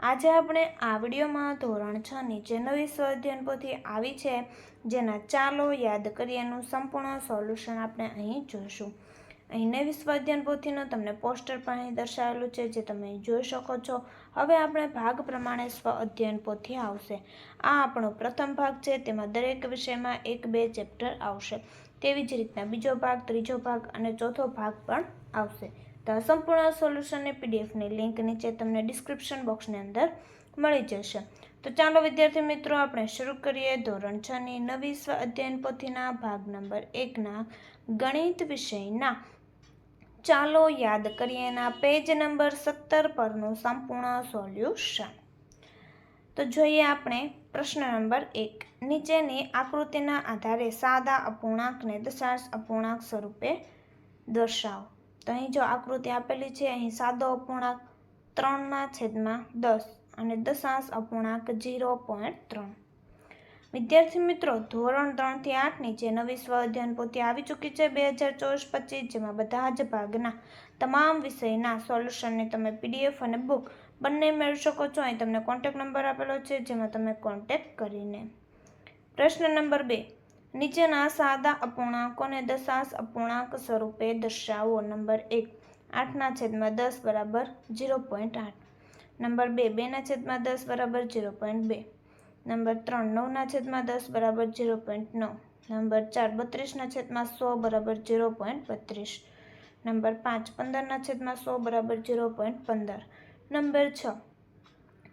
આજે આપણે આ ધોરણ છ નીચે નવી સ્વાધ્યાયન પોથી આવી છે, જેના ચાલો યાદ કરીએનું સંપૂર્ણ સોલ્યુશન આપણે અહીં જોઈશું. અહીં નવી સ્વાધ્યાયન પોથીનો તમને પોસ્ટર પણ અહીં દર્શાવેલું છે, જે તમે જોઈ શકો છો. હવે આપણે ભાગ પ્રમાણે સ્વ અધ્યયન પોથી આવશે. આ આપણો પ્રથમ ભાગ છે, તેમાં દરેક વિષયમાં એક બે ચેપ્ટર આવશે. તેવી જ રીતના બીજો ભાગ, ત્રીજો ભાગ અને ચોથો ભાગ પણ આવશે. તો આ સંપૂર્ણ સોલ્યુશનની પીડીએફની લિંક નીચે તમને ડિસ્ક્રિપ્શન બોક્સની અંદર મળી જશે. તો ચાલો વિદ્યાર્થી મિત્રો, આપણે શરૂ કરીએ ધોરણ છ ની નવી સ્વ અધ્યયન પોથીના ભાગ નંબર એકના ગણિત વિષયના. ચાલો યાદ કરીએના પેજ નંબર સત્તર પરનું સંપૂર્ણ સોલ્યુશન તો જોઈએ આપણે પ્રશ્ન નંબર એક. નીચેની આકૃતિના આધારે સાદા અપૂર્ણાંકને દશાંશ અપૂર્ણાંક સ્વરૂપે દર્શાવો. તો અહીં જો આકૃતિ આપેલી છે, અહીં સાદો અપૂર્ણાંક ત્રણના છેદમાં દસ અને દશાંશ અપૂર્ણાંક ઝીરો પોઈન્ટ ત્રણ. વિદ્યાર્થી મિત્રો, ધોરણ ત્રણથી આઠની જે નવી સ્વ અધ્યયન પોથી આવી ચૂકી છે બે હજાર ચોવીસ પચીસ, જેમાં બધા જ ભાગના તમામ વિષયના સોલ્યુશનને તમે પીડીએફ અને બુક બંને મેળવી શકો છો. અહીં તમને કોન્ટેક નંબર આપેલો છે, જેમાં તમે કોન્ટેક કરીને પ્રશ્ન નંબર બે નીચેના સાદા અપૂર્ણાંકોને દશાંશ અપૂર્ણાંક સ્વરૂપે દર્શાવો. નંબર એક, આઠના છેદમાં દસ બરાબર ઝીરો પોઈન્ટ આઠ. નંબર બે, બેના છેદમાં દસ બરાબર ઝીરો પોઈન્ટ બે. નંબર ત્રણ, નવના છેદમાં દસ બરાબર ઝીરો પોઈન્ટ નવ. નંબર ચાર, બત્રીસના છેદમાં સો બરાબર ઝીરો પોઈન્ટ બત્રીસ. નંબર પાંચ, પંદરના છેદમાં સો બરાબર ઝીરો પોઈન્ટ પંદર. નંબર છ,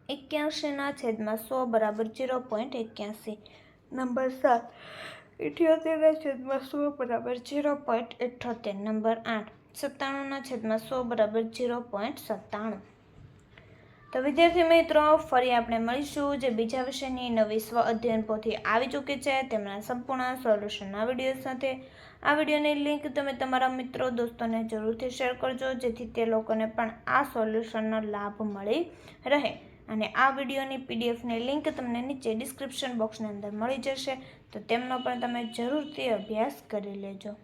એક્યાસીના છેદમાં સો બરાબર ઝીરો પોઈન્ટ એક્યાસી. નંબર સાત ઇઠ્યોતેરના છેદમાં સો બરાબર ઝીરો પોઈન્ટ અઠ્ઠોતેર નંબર આઠ, સત્તાણુંના છેદમાં સો બરાબર ઝીરો પોઈન્ટ સત્તાણું. તો વિદ્યાર્થી મિત્રો, ફરી આપણે મળીશું જે બીજા વિષયની નવી સ્વ અધ્યયન પોથી આવી ચૂકી છે તેમના સંપૂર્ણ સોલ્યુશનના વીડિયો સાથે. આ વિડીયોની લિંક તમે તમારા મિત્રો, દોસ્તોને જરૂરથી શેર કરજો, જેથી તે લોકોને પણ આ સોલ્યુશનનો લાભ મળી રહે. અને આ વિડીયોની પીડીએફની લિંક તમને નીચે ડિસ્ક્રિપ્શન બોક્સની અંદર મળી જશે. તો તેમનો પણ તમે જરૂરથી અભ્યાસ કરી લેજો.